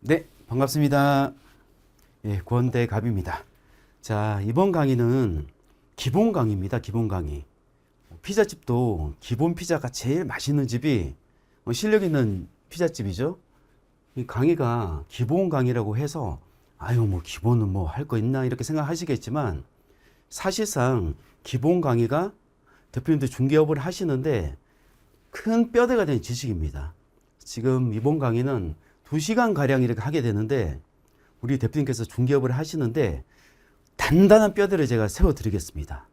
네, 반갑습니다. 예, 권대 갑입니다. 자, 이번 강의는 기본 강의입니다. 기본 강의. 피자집도 기본 피자가 제일 맛있는 집이 어, 실력 있는 피자집이죠. 이 강의가 기본 강의라고 해서 아유, 뭐 기본은 뭐 할 거 있나 이렇게 생각하시겠지만 사실상 기본 강의가 대표님들 중개업을 하시는데 큰 뼈대가 되는 지식입니다. 지금 이번 강의는 2시간 가량 이렇게 하게 되는데 우리 대표님께서 중개업을 하시는데 단단한 뼈대를 제가 세워 드리겠습니다.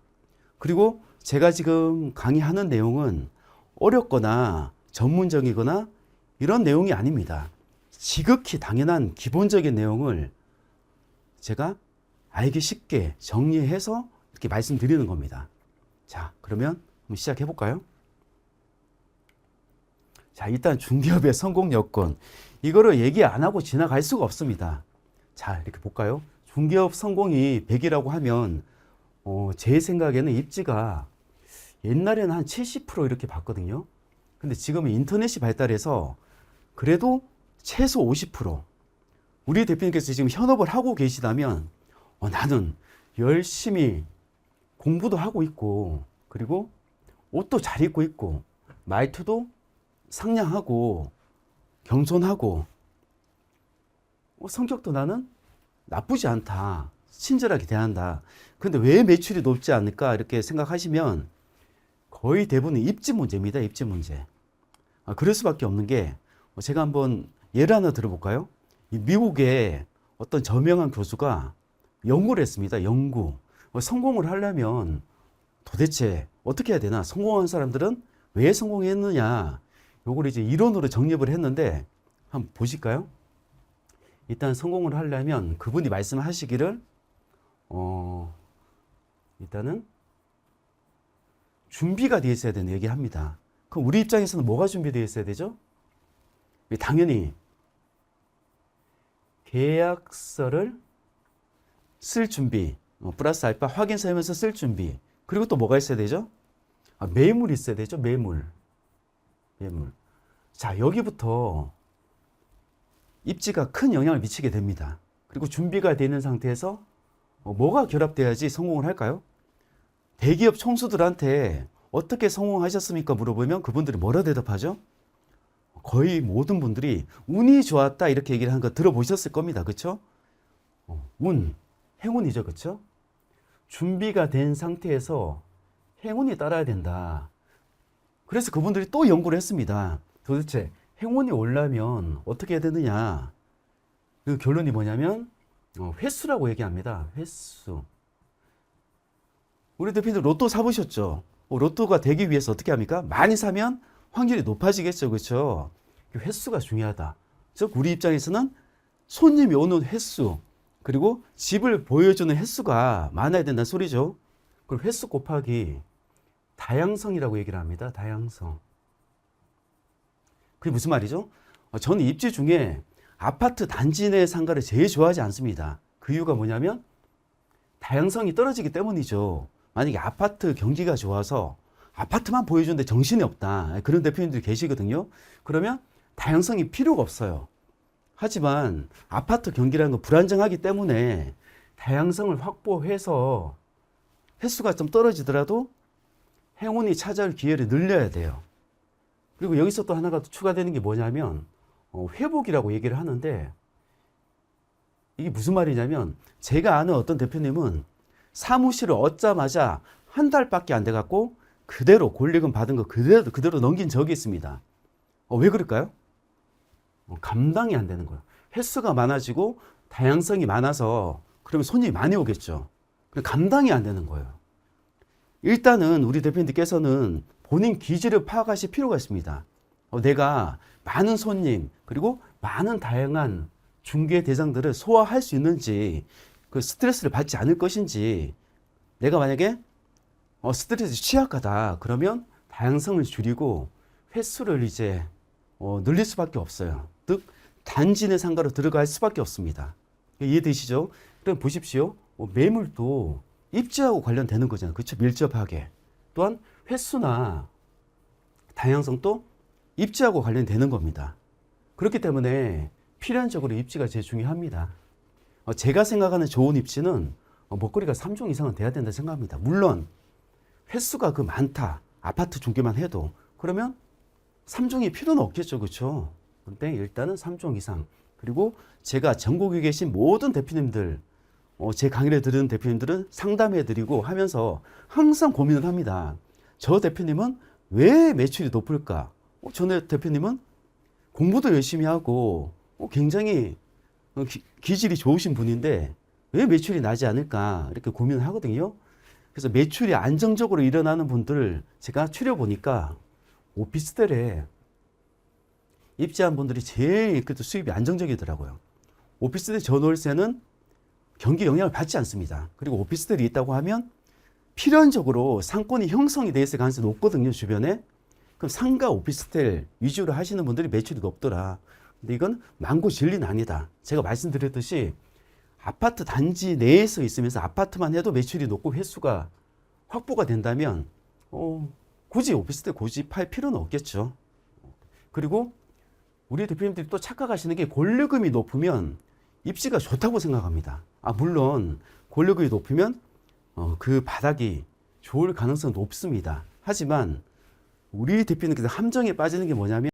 그리고 제가 지금 강의하는 내용은 어렵거나 전문적이거나 이런 내용이 아닙니다. 지극히 당연한 기본적인 내용을 제가 알기 쉽게 정리해서 이렇게 말씀드리는 겁니다. 자, 그러면 시작해 볼까요? 자, 일단 중기업의 성공 여건. 이거를 얘기 안 하고 지나갈 수가 없습니다. 자, 이렇게 볼까요? 중기업 성공이 100이라고 하면, 어, 제 생각에는 입지가 옛날에는 한 70% 이렇게 봤거든요. 근데 지금은 인터넷이 발달해서 그래도 최소 50%. 우리 대표님께서 지금 현업을 하고 계시다면, 어, 나는 열심히 공부도 하고 있고, 그리고 옷도 잘 입고 있고, 말투도 상냥하고 겸손하고 어, 성격도 나는 나쁘지 않다. 친절하게 대한다. 근데 왜 매출이 높지 않을까 이렇게 생각하시면 거의 대부분 입지 문제입니다. 입지 문제. 아, 그럴 수밖에 없는 게 어, 제가 한번 예를 하나 들어볼까요? 이 미국의 어떤 저명한 교수가 연구를 했습니다. 연구. 어, 성공을 하려면 도대체 어떻게 해야 되나? 성공한 사람들은 왜 성공했느냐? 요걸 이제 이론으로 정립을 했는데 한번 보실까요? 일단 성공을 하려면 그분이 말씀하시기를 어 일단은 준비가 되어 있어야 되는 얘기합니다. 그럼 우리 입장에서는 뭐가 준비되어 있어야 되죠? 당연히 계약서를 쓸 준비, 어, 플러스 알파 확인서면서 쓸 준비. 그리고 또 뭐가 있어야 되죠? 아, 매물 있어야 되죠. 매물. 매물. 자, 여기부터 입지가 큰 영향을 미치게 됩니다. 그리고 준비가 되는 상태에서 어, 뭐가 결합돼야지 성공을 할까요? 대기업 총수들한테 어떻게 성공하셨습니까? 물어보면 그분들이 뭐라 대답하죠? 거의 모든 분들이 운이 좋았다 이렇게 얘기를 한 거 들어보셨을 겁니다. 그렇죠? 운, 행운이죠. 그렇죠? 준비가 된 상태에서 행운이 따라야 된다. 그래서 그분들이 또 연구를 했습니다. 도대체 행운이 올라면 어떻게 해야 되느냐. 그 결론이 뭐냐면 어, 횟수라고 얘기합니다. 횟수. 우리 대표님 로또 사보셨죠? 어, 로또가 되기 위해서 어떻게 합니까? 많이 사면 확률이 높아지겠죠. 그렇죠? 그 횟수가 중요하다. 즉 우리 입장에서는 손님이 오는 횟수 그리고 집을 보여주는 횟수가 많아야 된다는 소리죠. 그리고 횟수 곱하기 다양성이라고 얘기를 합니다. 다양성. 그게 무슨 말이죠? 어, 저는 입지 중에 아파트 단지 내 상가를 제일 좋아하지 않습니다. 그 이유가 뭐냐면 다양성이 떨어지기 때문이죠. 만약에 아파트 경기가 좋아서 아파트만 보여주는데 정신이 없다. 그런 대표님들이 계시거든요. 그러면 다양성이 필요가 없어요. 하지만 아파트 경기라는 건 불안정하기 때문에 다양성을 확보해서 횟수가 좀 떨어지더라도 행운이 찾아올 기회를 늘려야 돼요. 그리고 여기서 또 하나가 또 추가되는 게 뭐냐면 어, 회복이라고 얘기를 하는데 이게 무슨 말이냐면 제가 아는 어떤 대표님은 사무실을 얻자마자 한 달밖에 안 돼 갖고 그대로 권리금 받은 거 그대로 그대로 넘긴 적이 있습니다. 어, 왜 그럴까요? 어, 감당이 안 되는 거예요. 횟수가 많아지고 다양성이 많아서 그러면 손님이 많이 오겠죠. 감당이 안 되는 거예요. 일단은 우리 대표님께서는 본인 기질을 파악하실 필요가 있습니다. 어, 내가 많은 손님 그리고 많은 다양한 중개 대상들을 소화할 수 있는지 그 스트레스를 받지 않을 것인지 내가 만약에 어, 스트레스 취약하다 그러면 다양성을 줄이고 횟수를 이제 어, 늘릴 수밖에 없어요. 즉 단지 내 상가로 들어갈 수밖에 없습니다. 이해되시죠? 그럼 보십시오. 어, 매물도 입지하고 관련되는 거잖아요. 그렇죠? 밀접하게. 또한 횟수나 다양성도 입지하고 관련되는 겁니다. 그렇기 때문에 필연적으로 입지가 제일 중요합니다. 어, 제가 생각하는 좋은 입지는 어, 먹거리가 3종 이상은 돼야 된다 생각합니다. 물론 횟수가 그 많다. 아파트 중개만 해도 그러면 3종이 필요는 없겠죠. 그렇죠? 근데 일단은 3종 이상. 그리고 제가 전국에 계신 모든 대표님들 어, 제 강의를 들은 대표님들은 상담해 드리고 하면서 항상 고민을 합니다. 저 대표님은 왜 매출이 높을까? 어, 저 대표님은 공부도 열심히 하고 어, 굉장히 어, 기, 기질이 좋으신 분인데 왜 매출이 나지 않을까 이렇게 고민을 하거든요. 그래서 매출이 안정적으로 일어나는 분들을 제가 추려 보니까 오피스텔에 입지한 분들이 제일 그래도 수입이 안정적이더라고요. 오피스텔 전월세는 경기 영향을 받지 않습니다. 그리고 오피스텔이 있다고 하면 필연적으로 상권이 형성이 돼 있을 가능성이 높거든요, 주변에. 그럼 상가 오피스텔 위주로 하시는 분들이 매출이 높더라. 근데 이건 망고 진리는 아니다. 제가 말씀드렸듯이 아파트 단지 내에서 있으면서 아파트만 해도 매출이 높고 횟수가 확보가 된다면 어, 굳이 오피스텔 고집할 필요는 없겠죠. 그리고 우리 대표님들이 또 착각하시는 게 권리금이 높으면 입지가 좋다고 생각합니다. 아 물론 권리금이 높으면 어, 그 바닥이 좋을 가능성은 높습니다. 하지만 우리 대표님께서 함정에 빠지는 게 뭐냐면